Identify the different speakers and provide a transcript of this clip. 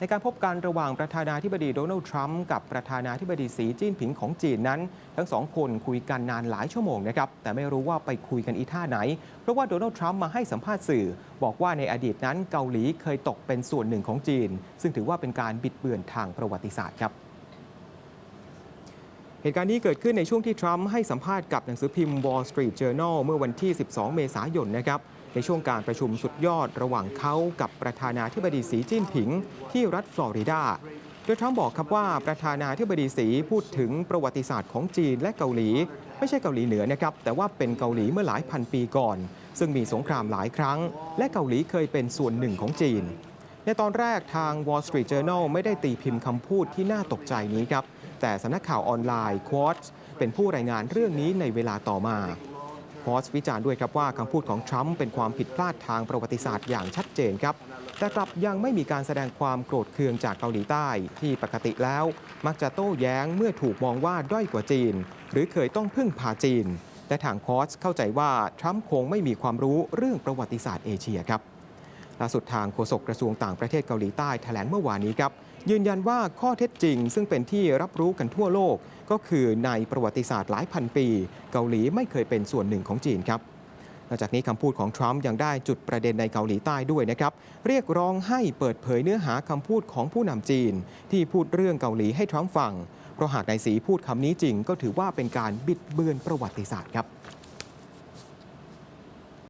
Speaker 1: ในการพบกันระหว่างประธานาธิบดีโดนัลด์ทรัมป์กับประธานาธิบดีสีจิ้นผิงของจีนนั้น ทั้งสองคนคุยกันนานหลายชั่วโมงนะครับ แต่ไม่รู้ว่าไปคุยกันอีท่าไหน เพราะว่าโดนัลด์ทรัมป์มาให้สัมภาษณ์สื่อ บอกว่าในอดีตนั้นเกาหลีเคยตกเป็นส่วนหนึ่งของจีน ซึ่งถือว่าเป็นการบิดเบือนทางประวัติศาสตร์ครับ เหตุการณ์นี้เกิดขึ้นในช่วงที่ทรัมป์ให้สัมภาษณ์กับหนังสือพิมพ์ Wall Street Journal เมื่อวันที่ 12 เมษายนนะครับในช่วงการประชุมสุดยอดระหว่างเขากับประธานาธิบดีสีจิ้นผิง ที่รัฐฟลอริดาโดยทรัมป์บอกครับว่าประธานาธิบดีสีพูดถึงประวัติศาสตร์ของจีนและเกาหลี ไม่ใช่เกาหลีเหนือนะครับ แต่ว่าเป็นเกาหลีเมื่อหลายพันปีก่อน ซึ่งมีสงครามหลายครั้ง และเกาหลีเคยเป็นส่วนหนึ่งของจีน ในตอนแรกทาง Wall Street Journal ไม่ได้ตีพิมพ์คำพูดที่น่าตกใจนี้ครับ แต่สำนักข่าวออนไลน์ Quartz เป็นผู้รายงานเรื่องนี้ในเวลาต่อมา Quartz วิจารณ์ด้วยครับว่าคำพูดของทรัมป์เป็นความผิดพลาดทางประวัติศาสตร์อย่างชัดเจนครับ แต่กลับยังไม่มีการแสดงความโกรธเคืองจากเกาหลีใต้ ที่ปกติแล้ว มักจะโต้แย้งเมื่อถูกมองว่าด้อยกว่าจีน หรือเคยต้องพึ่งพาจีน และทางคอสเข้าใจว่าทรัมป์คงไม่มีความรู้เรื่องประวัติศาสตร์เอเชียครับ ล่าสุดทางโฆษกกระทรวงต่างประเทศเกาหลีใต้แถลงเมื่อวานนี้ครับ ยืนยันว่าข้อเท็จจริง ซึ่งเป็นที่รับรู้กันทั่วโลก ก็คือในประวัติศาสตร์หลายพันปี เกาหลีไม่เคยเป็นส่วนหนึ่งของจีนครับนอกจากนี้คำพูดของทรัมป์ยังได้จุดประเด็นในเกาหลีใต้ด้วยนะครับ เรียกร้องให้เปิดเผยเนื้อหาคำพูดของผู้นำจีน ที่พูดเรื่องเกาหลีให้ทรัมป์ฟัง เพราะหากนายสีพูดคำนี้จริง ก็ถือว่าเป็นการบิดเบือนประวัติศาสตร์ครับ